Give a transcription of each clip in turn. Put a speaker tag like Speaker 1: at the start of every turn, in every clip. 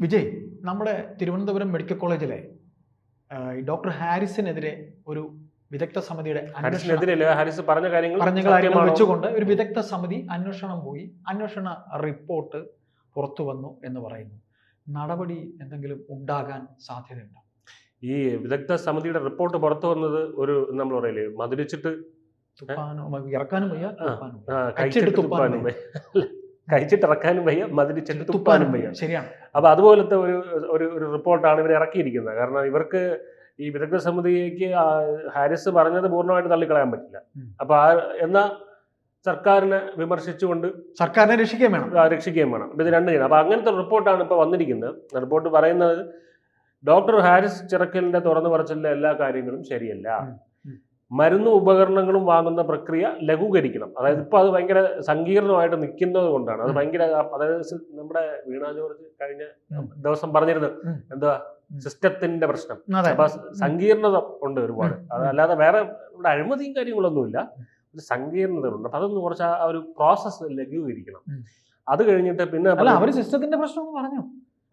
Speaker 1: വിജയ് നമ്മുടെ തിരുവനന്തപുരം മെഡിക്കൽ കോളേജിലെ ഡോക്ടർ ഹാരിസിനെതിരെ ഒരു വിദഗ്ധ സമിതിയുടെ അന്വേഷണം
Speaker 2: ഹാരിസ് പറഞ്ഞ കാര്യങ്ങൾ
Speaker 1: പറഞ്ഞ കാര്യങ്ങൾ വെച്ചുകൊണ്ട് ഒരു വിദഗ്ധ സമിതി അന്വേഷണം പോയി. അന്വേഷണ റിപ്പോർട്ട് പുറത്തു വന്നു എന്ന് പറയുന്നു. നടപടി എന്തെങ്കിലും ഉണ്ടാകാൻ സാധ്യതയുണ്ടോ?
Speaker 2: ഈ വിദഗ്ധ സമിതിയുടെ റിപ്പോർട്ട് പുറത്തു വന്നത് ഒരു നമ്മൾ പറയില്ലേ?
Speaker 1: മതിലിച്ചിട്ട് ഇറക്കാനും വയ്യ തുപ്പാനും വയ്യ.
Speaker 2: ആ,
Speaker 1: കഴിച്ചിട്ട്
Speaker 2: കഴിച്ചിട്ട്
Speaker 1: തുപ്പാനും
Speaker 2: തുപ്പാനും വയ്യ കഴിച്ചിട്ട് ഇറക്കാനും വയ്യ മധുരിച്ചിട്ട് തുപ്പാനും വയ്യ.
Speaker 1: ശരിയാണ്.
Speaker 2: അപ്പൊ അതുപോലത്തെ ഒരു ഒരു ഒരു റിപ്പോർട്ടാണ് ഇവർ ഇറക്കിയിരിക്കുന്നത്. കാരണം ഇവർക്ക് ഈ വിദഗ്ധ സമിതിക്ക് ഹാരിസ് പറഞ്ഞത് പൂർണമായിട്ട് തള്ളിക്കളയാൻ പറ്റില്ല. അപ്പൊ ആ എന്നാ സർക്കാരിനെ വിമർശിച്ചുകൊണ്ട്
Speaker 1: സർക്കാരിനെ രക്ഷിക്കുകയും വേണം.
Speaker 2: രക്ഷിക്കുകയും വേണം. ഇത് രണ്ടു ചെയ്യണം. അപ്പൊ അങ്ങനത്തെ റിപ്പോർട്ടാണ് ഇപ്പൊ വന്നിരിക്കുന്നത്. റിപ്പോർട്ട് പറയുന്നത് ഡോക്ടർ ഹാരിസ് ചിറക്കലിന്റെ തുറന്നു പറച്ചിലെ എല്ലാ കാര്യങ്ങളും ശരിയല്ല. മരുന്നും ഉപകരണങ്ങളും വാങ്ങുന്ന പ്രക്രിയ ലഘൂകരിക്കണം. അതായത് ഇപ്പൊ അത് ഭയങ്കര സങ്കീർണമായിട്ട് നിൽക്കുന്നത് കൊണ്ടാണ്. അത്. ഭയങ്കര അതായത് നമ്മുടെ വീണ ജോർജ് കഴിഞ്ഞ ദിവസം പറഞ്ഞിരുന്നു എന്താ സിസ്റ്റത്തിന്റെ പ്രശ്നം. അപ്പൊ സങ്കീർണത ഉണ്ട് ഒരുപാട്. അതല്ലാതെ അല്ലാതെ വേറെ ഇവിടെ അഴിമതിയും കാര്യങ്ങളൊന്നുമില്ല. ഒരു സങ്കീർണതകളുണ്ട്. അപ്പൊ അതൊന്ന് കുറച്ച് ആ ഒരു പ്രോസസ്സ് ലഘൂകരിക്കണം. അത് കഴിഞ്ഞിട്ട് പിന്നെ
Speaker 1: അവർ സിസ്റ്റത്തിന്റെ പ്രശ്നം പറഞ്ഞു?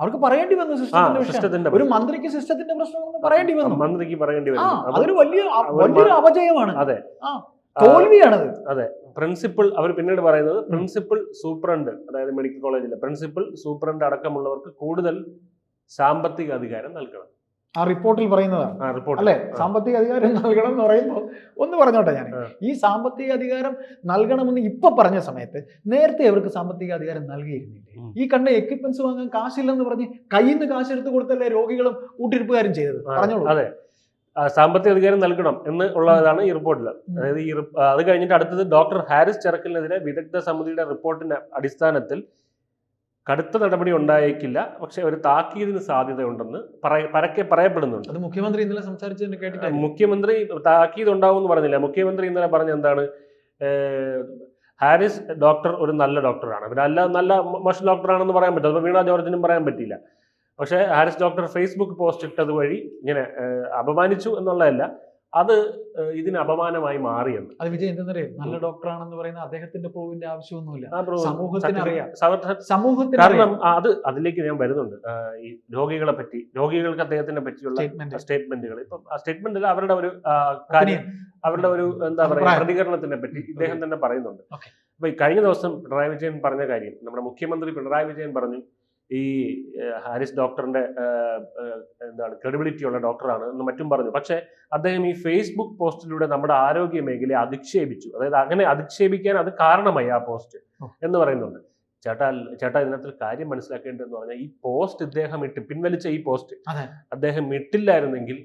Speaker 1: അവർക്ക് പറയേണ്ടി വന്നു സിസ്റ്റത്തിന്റെ ഒരു മന്ത്രിക്ക് സിസ്റ്റത്തിന്റെ പ്രശ്നം പറയേണ്ടി വന്നു.
Speaker 2: മന്ത്രിക്ക് പറയേണ്ടി വന്നു.
Speaker 1: അതൊരു വലിയ വലിയൊരു അപജയമാണ്.
Speaker 2: അതെ.
Speaker 1: തോൽവിയാണത്. അതെ.
Speaker 2: പ്രിൻസിപ്പൽ അവർ പിന്നീട് പറയുന്നത് പ്രിൻസിപ്പൽ സൂപ്രണ്ട് അതായത് മെഡിക്കൽ കോളേജിലെ പ്രിൻസിപ്പൽ സൂപ്രണ്ട് അടക്കമുള്ളവർക്ക് കൂടുതൽ സാമ്പത്തിക അധികാരം നൽകണം.
Speaker 1: ആ റിപ്പോർട്ടിൽ പറയുന്നതാണ്. അല്ലെ? സാമ്പത്തിക അധികാരം നൽകണം എന്ന് പറയുമ്പോൾ ഒന്ന് പറഞ്ഞോട്ടെ ഞാൻ ഈ സാമ്പത്തിക അധികാരം നൽകണമെന്ന് ഇപ്പൊ പറഞ്ഞ സമയത്ത് നേരത്തെ അവർക്ക് സാമ്പത്തിക അധികാരം നൽകിയിരുന്നില്ലേ? ഈ കണ്ട എക്യുപ്മെന്റ്സ് വാങ്ങാൻ കാശില്ലെന്ന് പറഞ്ഞ് കയ്യിൽ നിന്ന് കാശ് എടുത്ത് കൊടുത്തല്ലേ രോഗികളും കൂട്ടിരിപ്പുകാരും ചെയ്തത്? പറഞ്ഞോളൂ.
Speaker 2: അതെ. സാമ്പത്തിക അധികാരം നൽകണം എന്ന് ഉള്ളതാണ് ഈ റിപ്പോർട്ടിൽ അതായത് ഈ അത് കഴിഞ്ഞിട്ട് അടുത്തത് ഡോക്ടർ ഹാരിസ് ചെറക്കലിനെതിരെ വിദഗ്ധ സമിതിയുടെ റിപ്പോർട്ടിന്റെ അടിസ്ഥാനത്തിൽ കടുത്ത നടപടി ഉണ്ടായേക്കില്ല. പക്ഷെ ഒരു താക്കീതിന് സാധ്യതയുണ്ടെന്ന് പറയ പരക്കെ പറയപ്പെടുന്നുണ്ട്.
Speaker 1: അത് മുഖ്യമന്ത്രി ഇന്നലെ സംസാരിച്ചതിന് കേട്ടിട്ട്
Speaker 2: മുഖ്യമന്ത്രി താക്കീത് ഉണ്ടാവും എന്ന് പറഞ്ഞില്ല? മുഖ്യമന്ത്രി ഇന്നലെ പറഞ്ഞ എന്താണ്? ഹാരിസ് ഡോക്ടർ ഒരു നല്ല ഡോക്ടറാണ്. പിന്നെ അല്ല നല്ല മോശം ഡോക്ടറാണെന്ന് പറയാൻ പറ്റും അപ്പോൾ വീണ ജോർജിനും പറയാൻ പറ്റില്ല പക്ഷേ ഹാരിസ് ഡോക്ടർ ഫേസ്ബുക്ക് പോസ്റ്റ് ഇട്ടത് വഴി ഇങ്ങനെ അപമാനിച്ചു എന്നുള്ളതല്ല. അത് ഇതിന് അപമാനമായി മാറിയെന്ന്.
Speaker 1: അത് വിജയ് എന്തെന്നറിയോ നല്ല ഡോക്ടറാണെന്ന് പറയുന്ന അദ്ദേഹത്തിന്റെ പ്രൂവിന്റെ ആവശ്യമൊന്നുമില്ല. സമൂഹത്തിന് അറിയാം. സമൂഹത്തിന്
Speaker 2: കാരണം അത് അതിലേക്ക് ഞാൻ വരുന്നുണ്ട്. ഈ രോഗികളെ പറ്റി രോഗികൾക്ക് അദ്ദേഹത്തിനെ പറ്റിയുള്ള സ്റ്റേറ്റ്മെന്റുകൾ ഇപ്പം ആ സ്റ്റേറ്റ്മെന്റിൽ അവരുടെ ഒരു കാര്യം അവരുടെ ഒരു എന്താ പറയുക പ്രതികരണത്തിനെ പറ്റി ഇദ്ദേഹം തന്നെ പറയുന്നുണ്ട്. അപ്പൊ ഈ കഴിഞ്ഞ ദിവസം പിണറായി വിജയൻ പറഞ്ഞ കാര്യം നമ്മുടെ മുഖ്യമന്ത്രി പിണറായി വിജയൻ പറഞ്ഞു ഈ ഹാരിസ് ഡോക്ടറിന്റെ എന്താണ് ക്രെഡിബിലിറ്റി ഉള്ള ഡോക്ടറാണ് എന്ന് മറ്റും പറഞ്ഞു. പക്ഷേ അദ്ദേഹം ഈ ഫേസ്ബുക്ക് പോസ്റ്റിലൂടെ നമ്മുടെ ആരോഗ്യ മേഖലയെ അധിക്ഷേപിച്ചു. അതായത് അങ്ങനെ അധിക്ഷേപിക്കാൻ അത് കാരണമായി ആ പോസ്റ്റ് എന്ന് പറയുന്നുണ്ട്. ചേട്ടാ ചേട്ടാ ഇതിനകത്ത് കാര്യം മനസ്സിലാക്കേണ്ടതെന്ന് പറഞ്ഞാൽ ഈ പോസ്റ്റ് ഇദ്ദേഹം ഇട്ട് പിൻവലിച്ച ഈ പോസ്റ്റ് അദ്ദേഹം ഇട്ടില്ലായിരുന്നെങ്കിൽ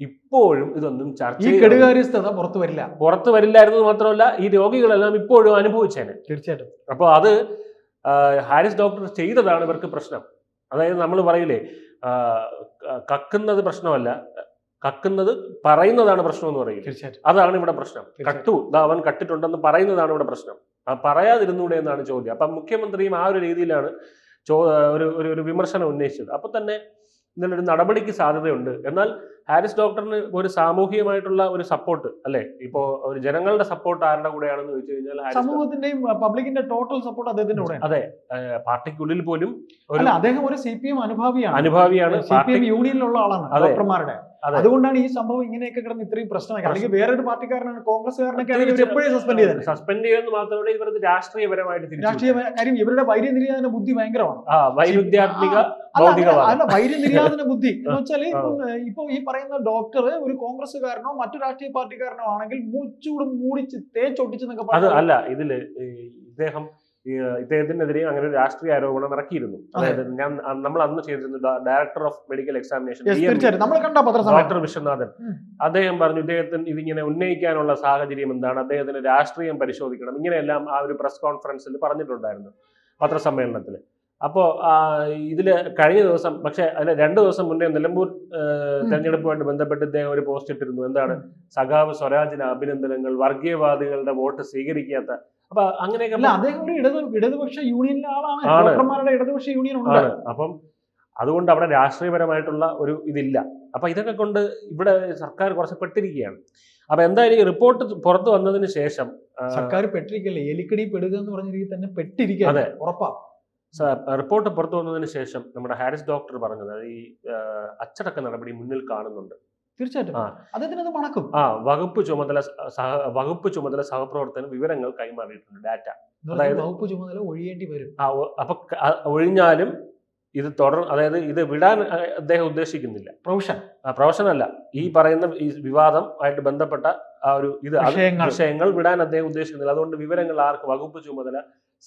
Speaker 2: ഇപ്പോഴും ഇതൊന്നും ചർച്ച.
Speaker 1: കെടുകാര്യസ്ഥത പുറത്തു വരില്ല.
Speaker 2: പുറത്തു വരില്ലായിരുന്നു മാത്രമല്ല ഈ രോഗികളെല്ലാം ഇപ്പോഴും അനുഭവിച്ചേനെ.
Speaker 1: തീർച്ചയായിട്ടും.
Speaker 2: അപ്പോൾ അത് ഹാരിസ് ഡോക്ടർ ചെയ്തതാണ് ഇവർക്ക് പ്രശ്നം. അതായത് നമ്മൾ പറയില്ലേ കക്കുന്നത് പ്രശ്നമല്ല കക്കുന്നത് പറയുന്നതാണ് പ്രശ്നം എന്ന്
Speaker 1: പറയും
Speaker 2: അതാണ് ഇവിടെ പ്രശ്നം. കട്ടു അവൻ കട്ടിട്ടുണ്ടെന്ന് പറയുന്നതാണ് ഇവിടെ പ്രശ്നം. പറയാതിരുന്നൂടെ എന്നാണ് ചോദ്യം. അപ്പം മുഖ്യമന്ത്രിയും ആ ഒരു രീതിയിലാണ് ചോ ഒരു ഒരു ഒരു വിമർശനം ഉന്നയിച്ചത്. അപ്പൊ തന്നെ ഇതിലൊരു നടപടിക്ക് സാധ്യതയുണ്ട്. എന്നാൽ ഹാരിസ് ഡോക്ടറിന് ഒരു സാമൂഹികമായിട്ടുള്ള ഒരു സപ്പോർട്ട് അല്ലെ? ഇപ്പോ ഒരു ജനങ്ങളുടെ സപ്പോർട്ട് ആരുടെ കൂടെയാണെന്ന് ചോദിച്ചു കഴിഞ്ഞാൽ സമൂഹത്തിന്റെയും
Speaker 1: സമൂഹത്തിന്റെ പബ്ലിക്കിന്റെ ടോട്ടൽ സപ്പോർട്ട് അദ്ദേഹത്തിന്റെ കൂടെ
Speaker 2: അതെ. പാർട്ടിക്കുള്ളിൽ പോലും
Speaker 1: അദ്ദേഹം ഒരു സി പി എം അനുഭാവിയാണ്.
Speaker 2: അനുഭാവിയാണ്.
Speaker 1: യൂണിയനിലുള്ള ആളാണ്. ഡോക്ടർമാരുടെ. അതുകൊണ്ടാണ് ഈ സംഭവം ഇങ്ങനെയൊക്കെ കിടന്ന് ഇത്രയും പ്രശ്നമായി അല്ലെങ്കിൽ വേറൊരു പാർട്ടിക്കാരനാണ് കോൺഗ്രസ്സുകാരനൊക്കെ ആണെങ്കിൽ ഇവർ എപ്പോഴും സസ്പെൻഡ് ചെയ്തത്.
Speaker 2: സസ്പെൻഡ് ചെയ്യുന്നത് മാത്രമല്ല ഇവർക്ക് രാഷ്ട്രീയപരമായിട്ട് തിരിച്ചു
Speaker 1: രാഷ്ട്രീയ കാര്യം ഇവരുടെ വൈര്യനിര്യാതന ബുദ്ധി ഭയങ്കരമാണ്.
Speaker 2: ആ വൈരുദ്ധ്യാത്മിക
Speaker 1: വൈര്യനിര്യാതന ബുദ്ധി. എന്ന് വെച്ചാൽ ഇപ്പം ഈ പറയുന്ന ഡോക്ടർ ഒരു കോൺഗ്രസ്സുകാരനോ മറ്റു രാഷ്ട്രീയ പാർട്ടിക്കാരനോ ആണെങ്കിൽ മൂച്ചൂടും മൂടിച്ച് തേച്ചൊട്ടിച്ച് എന്നൊക്കെ
Speaker 2: അല്ല ഇതിൽ ഇദ്ദേഹം ഈ ഇദ്ദേഹത്തിനെതിരെ അങ്ങനെ ഒരു രാഷ്ട്രീയ ആരോപണം ഇറക്കിയിരുന്നു. അതായത് ഞാൻ നമ്മൾ അന്ന് ചെയ്തിരുന്നു director of medical examination doctor Viswanathan. അദ്ദേഹം പറഞ്ഞു ഇദ്ദേഹത്തിന് ഇതിങ്ങനെ ഉന്നയിക്കാനുള്ള സാഹചര്യം എന്താണ്? അദ്ദേഹത്തിന് രാഷ്ട്രീയം പരിശോധിക്കണം. ഇങ്ങനെയെല്ലാം ആ ഒരു പ്രസ് കോൺഫറൻസിൽ പറഞ്ഞിട്ടുണ്ടായിരുന്നു പത്രസമ്മേളനത്തിൽ. അപ്പോ ഇതിൽ കഴിഞ്ഞ ദിവസം പക്ഷേ അതിന് രണ്ട് ദിവസം മുന്നേ നിലമ്പൂർ. തെരഞ്ഞെടുപ്പുമായിട്ട് ബന്ധപ്പെട്ട് ഇദ്ദേഹം ഒരു പോസ്റ്റ് ഇട്ടിരുന്നു. എന്താണ്. സഖാവ് സ്വരാജിന് അഭിനന്ദനങ്ങൾ വർഗീയവാദികളുടെ വോട്ട് സ്വീകരിക്കാത്ത അപ്പൊ അങ്ങനെയൊക്കെ
Speaker 1: അദ്ദേഹം ഒരു ഇടത് ഇടതുപക്ഷ യൂണിയനിലെ ആളാണ്. ഡോക്ടർമാരുടെ ഇടതുപക്ഷ യൂണിയൻ ഉണ്ട്.
Speaker 2: അപ്പം അതുകൊണ്ട് അവിടെ രാഷ്ട്രീയപരമായിട്ടുള്ള ഒരു ഇതില്ല. അപ്പൊ ഇതൊക്കെ കൊണ്ട് ഇവിടെ സർക്കാർ കുറച്ച് പെട്ടിരിക്കുകയാണ്. അപ്പൊ എന്തായാലും ഈ റിപ്പോർട്ട് പുറത്തു വന്നതിന് ശേഷം
Speaker 1: സർക്കാർ പെട്ടിരിക്കല്ലേ? എലിക്കടി പെടുക എന്ന് പറഞ്ഞ രീതിയിൽ തന്നെ പെട്ടിരിക്കുക
Speaker 2: അതെ.
Speaker 1: ഉറപ്പാ.
Speaker 2: റിപ്പോർട്ട് പുറത്തു വന്നതിന് ശേഷം നമ്മുടെ ഹാരിസ് ഡോക്ടർ പറഞ്ഞത് ഈ അച്ചടക്ക നടപടി മുന്നിൽ കാണുന്നുണ്ട്.
Speaker 1: തീർച്ചയായിട്ടും. അദ്ദേഹത്തിന് അത് മണക്കും.
Speaker 2: ആ വകുപ്പ് ചുമതല സഹ വകുപ്പ് ചുമതല സഹപ്രവർത്തകന് വിവരങ്ങൾ കൈമാറിയിട്ടുണ്ട് ഡാറ്റ. അതായത്
Speaker 1: വകുപ്പ് ചുമതല ഒഴിയേണ്ടി വരും.
Speaker 2: ആ അപ്പൊ ഒഴിഞ്ഞാലും ഇത് തുടർ അതായത് ഇത് വിടാൻ അദ്ദേഹം ഉദ്ദേശിക്കുന്നില്ല.
Speaker 1: പ്രൊഫഷൻ
Speaker 2: പ്രൊഫഷൻ അല്ല. ഈ പറയുന്ന ഈ വിവാദം ആയിട്ട് ബന്ധപ്പെട്ട ആ ഒരു ഇത്
Speaker 1: വിഷയങ്ങൾ.
Speaker 2: വിടാൻ അദ്ദേഹം ഉദ്ദേശിക്കുന്നില്ല. അതുകൊണ്ട് വിവരങ്ങൾ ആർക്ക് വകുപ്പ് ചുമതല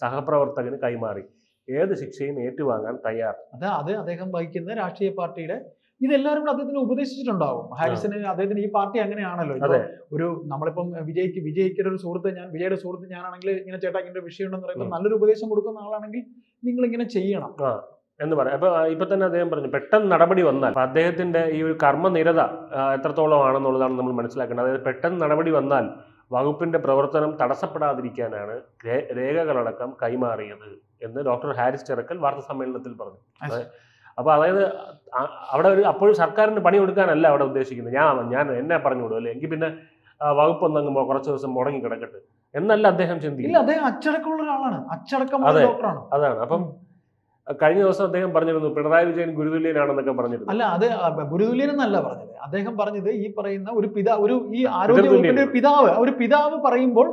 Speaker 2: സഹപ്രവർത്തകന് കൈമാറി. ഏത് ശിക്ഷയും ഏറ്റുവാങ്ങാൻ തയ്യാർ
Speaker 1: അത് അത് അദ്ദേഹം വഹിക്കുന്ന രാഷ്ട്രീയ പാർട്ടിയുടെ ഇതെല്ലാവരും കൂടെ അദ്ദേഹത്തിന് ഉപദേശിച്ചിട്ടുണ്ടാവും. ഹാരിസിന് അദ്ദേഹത്തിന് ഈ പാർട്ടി അങ്ങനെയാണല്ലോ. ഒരു നമ്മളിപ്പം വിജയ്ക്ക് വിജയിക്കുന്ന ഒരു സുഹൃത്ത് ഞാൻ വിജയുടെ സുഹൃത്ത് ഞാനാണെങ്കിൽ ഇങ്ങനെ ചേട്ടാ ഇങ്ങനെ വിഷയം ഉണ്ടെന്ന് പറയുമ്പോൾ നല്ലൊരു ഉപദേശം കൊടുക്കുന്ന ആളാണെങ്കിൽ നിങ്ങൾ ഇങ്ങനെ ചെയ്യണം
Speaker 2: എന്ന് പറയാം. അപ്പൊ ഇപ്പൊ തന്നെ അദ്ദേഹം പറഞ്ഞു പെട്ടെന്ന് നടപടി വന്നാൽ അദ്ദേഹത്തിന്റെ ഈ ഒരു കർമ്മനിരത എത്രത്തോളം ആണെന്നുള്ളതാണ് നമ്മൾ മനസ്സിലാക്കേണ്ടത്. അതായത് പെട്ടെന്ന് നടപടി വന്നാൽ വകുപ്പിന്റെ പ്രവർത്തനം തടസ്സപ്പെടാതിരിക്കാനാണ് രേഖകളടക്കം കൈമാറിയത് എന്ന് ഡോക്ടർ ഹാരിസ് ചെറക്കൽ വാർത്താ സമ്മേളനത്തിൽ പറഞ്ഞു അതെ. അപ്പൊ അതായത് അവിടെ ഒരു അപ്പോഴും സർക്കാരിന് പണി കൊടുക്കാനല്ല അവിടെ ഉദ്ദേശിക്കുന്നത്. ഞാൻ ഞാൻ എന്നെ പറഞ്ഞു വിടും അല്ലേ? എങ്കിൽ പിന്നെ വകുപ്പൊന്നും വകുപ്പ് കുറച്ച് ദിവസം മുടങ്ങി കിടക്കട്ടെ എന്നല്ല അദ്ദേഹം
Speaker 1: ഇല്ല
Speaker 2: ചിന്തിക്കുന്നത്
Speaker 1: അദ്ദേഹം അച്ചടക്കമുള്ള ഒരാളാണ്. അച്ചടക്കം
Speaker 2: അതെ.
Speaker 1: ഡോക്ടറാണ്.
Speaker 2: അതാണ്. അപ്പം കഴിഞ്ഞ ദിവസം അദ്ദേഹം പറഞ്ഞിരുന്നു പിണറായി വിജയൻ ഗുരുതുല്യനാണെന്നൊക്കെ പറഞ്ഞിരുന്നു.
Speaker 1: അല്ല അത് ഗുരുതുല്യൻ എന്നല്ല പറഞ്ഞത്. അദ്ദേഹം പറഞ്ഞത് ഈ പറയുന്ന ഒരു പിതാ ഒരു ഈ ആരോഗ്യ
Speaker 2: പിതൃതുല്യൻ.
Speaker 1: ഒരു പിതാവ് ഒരു പിതാവ് പറയുമ്പോൾ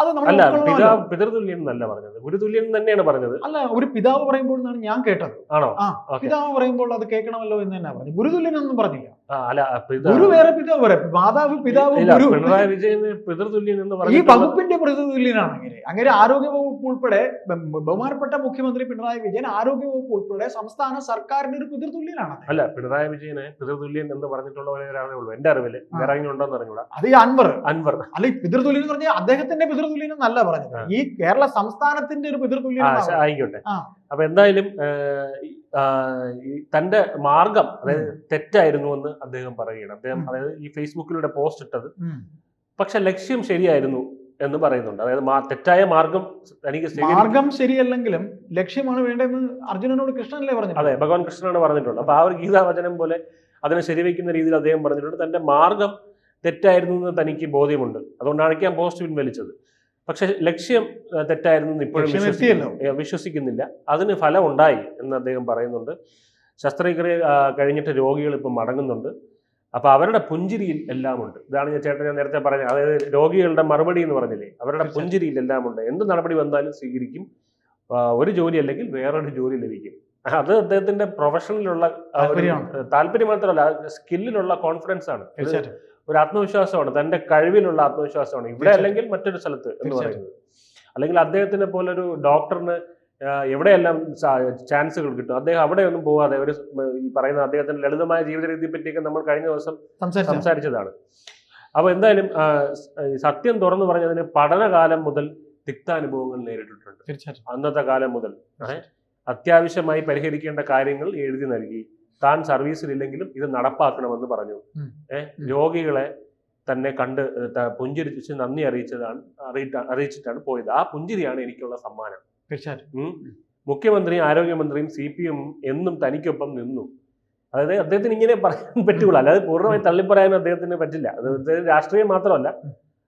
Speaker 1: അത് നമ്മൾ
Speaker 2: അല്ല പിതാവ് പിതൃതുല്യൻ എന്നല്ല പറഞ്ഞത്. ഗുരുതുല്യൻ തന്നെയാണ് പറഞ്ഞത്.
Speaker 1: അല്ല ഒരു പിതാവ് പറയുമ്പോൾ എന്നാണ് ഞാൻ കേട്ടത്.
Speaker 2: ആണോ?
Speaker 1: പിതാവ് പറയുമ്പോൾ അത് കേൾക്കണമല്ലോ എന്ന് തന്നെ പറഞ്ഞു ഗുരുതുല്യൻ ഒന്നും പറഞ്ഞില്ല.
Speaker 2: അല്ല
Speaker 1: ഗുരു വേറെ പിതാവ് പറയാം മാതാവ് പിതാവ് ഗുരു.
Speaker 2: പിണറായി വിജയന് പിതൃതുല്യൻ എന്ന്
Speaker 1: ഈ വകുപ്പിന്റെ പിതൃതുല്യനാണ് അങ്ങനെ. അങ്ങനെ ആരോഗ്യ വകുപ്പ് ഉൾപ്പെടെ ബഹുമാനപ്പെട്ട മുഖ്യമന്ത്രി പിണറായി വിജയൻ ആരോഗ്യ വകുപ്പ് ഉൾപ്പെടെ സംസ്ഥാന സർക്കാരിന്റെ ഒരു പിതൃതുല്യനാണ്
Speaker 2: അല്ല പിണറായി വിജയനെ പിതൃതുല്യൻ എന്ന് പറഞ്ഞിട്ടുള്ള ഒരാളെ ഉള്ളൂ. എന്റെ
Speaker 1: അറിവിൽ.
Speaker 2: വേറെ ഉണ്ടോ ഉണ്ടോന്ന് അറിഞ്ഞൂടാ?
Speaker 1: അത് ഈ അൻവർ.
Speaker 2: അൻവർ.
Speaker 1: അല്ല ഈ പിതൃതുല്യൻ എന്ന് പറഞ്ഞാൽ അദ്ദേഹത്തിന്റെ പിതൃതുല്യൻ എന്നല്ല പറഞ്ഞത്. ഈ കേരള സംസ്ഥാനത്തിന്റെ ഒരു പിതൃതുല്യൻ പറഞ്ഞത്.
Speaker 2: ആയിക്കോട്ടെ. അപ്പൊ എന്തായാലും തന്റെ മാർഗം അതായത് തെറ്റായിരുന്നു എന്ന് അദ്ദേഹം പറയുകയാണ്. അദ്ദേഹം അതായത് ഈ ഫേസ്ബുക്കിലൂടെ പോസ്റ്റ് ഇട്ടത് പക്ഷെ ലക്ഷ്യം ശരിയായിരുന്നു എന്ന് പറയുന്നുണ്ട്. അതായത് തെറ്റായ മാർഗം തനിക്ക്
Speaker 1: മാർഗം ശരിയല്ലെങ്കിലും ലക്ഷ്യമാണ് വേണ്ടതെന്ന് അർജുനനോട് കൃഷ്ണനല്ലേ പറഞ്ഞു
Speaker 2: അതെ ഭഗവാൻ കൃഷ്ണനാണ് പറഞ്ഞിട്ടുള്ളത്. അപ്പൊ ആ ഒരു ഗീതാവചനം പോലെ അതിനെ ശരിവെക്കുന്ന രീതിയിൽ അദ്ദേഹം പറഞ്ഞിട്ടുണ്ട്. തന്റെ മാർഗം തെറ്റായിരുന്നു എന്ന് തനിക്ക് ബോധ്യമുണ്ട്. അതുകൊണ്ടാണ് ഞാൻ പോസ്റ്റ് പിൻവലിച്ചത്. പക്ഷെ ലക്ഷ്യം തെറ്റായിരുന്നു ഇപ്പോഴും വിശ്വസിക്കുന്നില്ല. അതിന് ഫലം ഉണ്ടായി എന്ന് അദ്ദേഹം പറയുന്നുണ്ട്. ശസ്ത്രക്രിയ കഴിഞ്ഞിട്ട് രോഗികൾ ഇപ്പം മടങ്ങുന്നുണ്ട്. അപ്പോൾ അവരുടെ പുഞ്ചിരിയിൽ എല്ലാം ഉണ്ട് ഇതാണ് ഞാൻ ചേട്ടൻ ഞാൻ നേരത്തെ പറഞ്ഞത് അതായത് രോഗികളുടെ മറുപടി എന്ന് പറഞ്ഞില്ലേ? അവരുടെ. പുഞ്ചിരിയിൽ എല്ലാം ഉണ്ട് എന്ത് നടപടി വന്നാലും സ്വീകരിക്കും. ഒരു ജോലി അല്ലെങ്കിൽ വേറൊരു ജോലി ലഭിക്കും. അത് അദ്ദേഹത്തിന്റെ
Speaker 1: പ്രൊഫഷണലിലുള്ള
Speaker 2: താല്പര്യം മാത്രമല്ല സ്കില്ലിലുള്ള കോൺഫിഡൻസ് ആണ്. ഒരു- ആത്മവിശ്വാസമാണ് തന്റെ കഴിവിലുള്ള ആത്മവിശ്വാസമാണ്. ഇവിടെ അല്ലെങ്കിൽ മറ്റൊരു സ്ഥലത്ത് എന്ന് പറയുന്നത്. അല്ലെങ്കിൽ അദ്ദേഹത്തിനെ പോലെ ഒരു ഡോക്ടറിന് എവിടെയെല്ലാം ചാൻസുകൾ കിട്ടും? അദ്ദേഹം അവിടെയൊന്നും പോവാതെ ഒരു ഈ പറയുന്ന അദ്ദേഹത്തിന്റെ ലളിതമായ ജീവിത രീതിയെ പറ്റിയൊക്കെ നമ്മൾ കഴിഞ്ഞ ദിവസം
Speaker 1: സംസാരിച്ചു
Speaker 2: സംസാരിച്ചതാണ്. അപ്പോൾ എന്തായാലും സത്യം തുറന്നു പറഞ്ഞതിന് പഠനകാലം മുതൽ തിക്താനുഭവങ്ങൾ നേരിട്ടിട്ടുണ്ട്. അന്നത്തെ കാലം മുതൽ? അത്യാവശ്യമായി പരിഹരിക്കേണ്ട കാര്യങ്ങൾ എഴുതി നൽകി. താൻ സർവീസിലില്ലെങ്കിലും ഇത് നടപ്പാക്കണമെന്ന് പറഞ്ഞു.
Speaker 1: ഏഹ്
Speaker 2: രോഗികളെ തന്നെ കണ്ട് പുഞ്ചിരിച്ച് നന്ദി അറിയിച്ചതാണ് അറിയിട്ട അറിയിച്ചിട്ടാണ് പോയത്. ആ പുഞ്ചിരിയാണ് എനിക്കുള്ള സമ്മാനം.
Speaker 1: തീർച്ചയായിട്ടും.
Speaker 2: മുഖ്യമന്ത്രിയും ആരോഗ്യമന്ത്രിയും സി പി എം എന്നും തനിക്കൊപ്പം നിന്നു. അതായത് അദ്ദേഹത്തിന് ഇങ്ങനെ പറയാൻ പറ്റുള്ളൂ. അല്ലാതെ പൂർണമായി തള്ളിപ്പറയാനും അദ്ദേഹത്തിന് പറ്റില്ല. അത് രാഷ്ട്രീയം മാത്രമല്ല.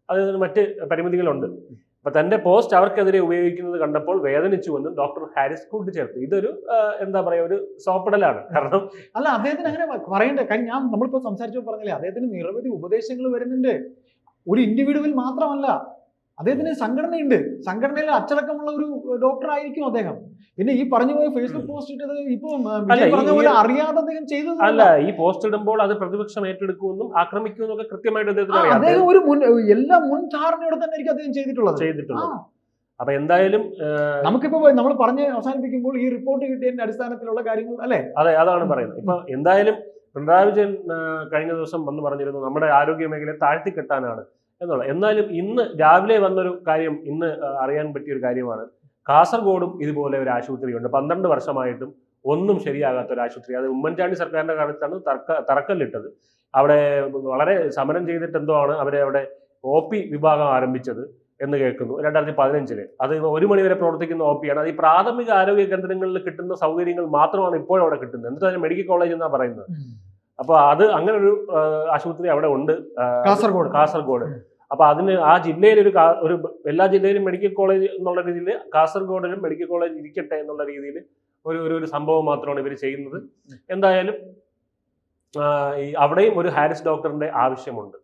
Speaker 2: അത് മറ്റ് പരിമിതികളുണ്ട്. അപ്പൊ തന്റെ പോസ്റ്റ് അവർക്കെതിരെ ഉപയോഗിക്കുന്നത് കണ്ടപ്പോൾ വേദനിച്ചുവെന്നും ഡോക്ടർ ഹാരിസ് കൂട്ടിച്ചേർത്തു. ഇതൊരു എന്താ പറയാ ഒരു സോപ്പിടലാണ്. കാരണം
Speaker 1: അല്ല അദ്ദേഹത്തിന് അങ്ങനെ പറയണ്ടേ? കാര്യം ഞാൻ നമ്മളിപ്പോ സംസാരിച്ചപ്പോൾ പറഞ്ഞില്ലേ അദ്ദേഹത്തിന് നിരവധി ഉപദേശങ്ങൾ വരുന്നുണ്ട്. ഒരു ഇൻഡിവിജ്വൽ മാത്രമല്ല അദ്ദേഹത്തിന് സംഘടനയുണ്ട്. സംഘടനയിൽ അച്ചടക്കമുള്ള ഒരു ഡോക്ടർ ആയിരിക്കും അദ്ദേഹം. പിന്നെ ഈ പറഞ്ഞു പോയ ഫേസ്ബുക്ക് പോസ്റ്റ് ഇട്ടത് ഇപ്പൊ
Speaker 2: അല്ല,
Speaker 1: വിജയ്
Speaker 2: ഈ-
Speaker 1: പറഞ്ഞ പോലെ അറിയാതെ അദ്ദേഹം ചെയ്തത്
Speaker 2: അല്ല ഈ പോസ്റ്റ് ഇടുമ്പോൾ അത് പ്രതിപക്ഷം ഏറ്റെടുക്കുമെന്നും ആക്രമിക്കുമെന്നും ഒക്കെ കൃത്യമായിട്ട് അദ്ദേഹത്തിന്
Speaker 1: അദ്ദേഹം ഒരു മുൻ എല്ലാ മുൻധാരണയോടെ തന്നെ ആയിരിക്കും അദ്ദേഹം ചെയ്തിട്ടുള്ളത്.
Speaker 2: ചെയ്തിട്ടുള്ളത്. അപ്പൊ എന്തായാലും
Speaker 1: നമുക്കിപ്പോ നമ്മൾ പറഞ്ഞ് അവസാനിപ്പിക്കുമ്പോൾ ഈ റിപ്പോർട്ട് കിട്ടിയതിന്റെ അടിസ്ഥാനത്തിലുള്ള കാര്യങ്ങൾ അല്ലെ?
Speaker 2: അതെ അതാണ് പറയുന്നത്. ഇപ്പൊ എന്തായാലും പിണറായി വിജയൻ കഴിഞ്ഞ ദിവസം വന്ന് പറഞ്ഞിരുന്നു നമ്മുടെ ആരോഗ്യ മേഖലയെ താഴ്ത്തിക്കെട്ടാനാണ്. എന്നുള്ള എന്നാലും ഇന്ന് രാവിലെ വന്നൊരു കാര്യം ഇന്ന് അറിയാൻ പറ്റിയ ഒരു കാര്യമാണ്. കാസർഗോഡും ഇതുപോലെ ഒരു ആശുപത്രിയുണ്ട്. പന്ത്രണ്ട് വർഷമായിട്ടും ഒന്നും ശരിയാകാത്ത ഒരു ആശുപത്രി. അത് ഉമ്മൻചാണ്ടി സർക്കാരിന്റെ കാലത്താണ് തറക്ക തറക്കല്ലിട്ടത്. അവിടെ വളരെ സമരം ചെയ്തിട്ട് എന്തോ ആണ് അവരെ അവിടെ ഒ പി വിഭാഗം ആരംഭിച്ചത് എന്ന് കേൾക്കുന്നു. രണ്ടായിരത്തി പതിനഞ്ചിൽ അത് ഒരു മണിവരെ പ്രവർത്തിക്കുന്ന ഒ പിയാണ് അത് ഈ പ്രാഥമിക ആരോഗ്യ കേന്ദ്രങ്ങളിൽ കിട്ടുന്ന സൗകര്യങ്ങൾ മാത്രമാണ് ഇപ്പോഴും അവിടെ കിട്ടുന്നത്. എന്നിട്ട് അതിന് മെഡിക്കൽ കോളേജ് എന്നാണ് പറയുന്നത്? അപ്പോൾ അത് അങ്ങനെ ഒരു ആശുപത്രി അവിടെ ഉണ്ട്
Speaker 1: കാസർഗോഡ്.
Speaker 2: കാസർഗോഡ്. അപ്പൊ അതിന് ആ ജില്ലയിൽ ഒരു ഒരു എല്ലാ ജില്ലയിലും മെഡിക്കൽ കോളേജ് എന്നുള്ള രീതിയിൽ കാസർഗോഡിലും മെഡിക്കൽ കോളേജ് ഇരിക്കട്ടെ എന്നുള്ള രീതിയിൽ ഒരു ഒരു ഒരു സംഭവം മാത്രമാണ് ഇവർ ചെയ്യുന്നത്. എന്തായാലും ഈ അവിടെയും ഒരു ഹാരിസ് ഡോക്ടറിന്റെ ആവശ്യമുണ്ട്.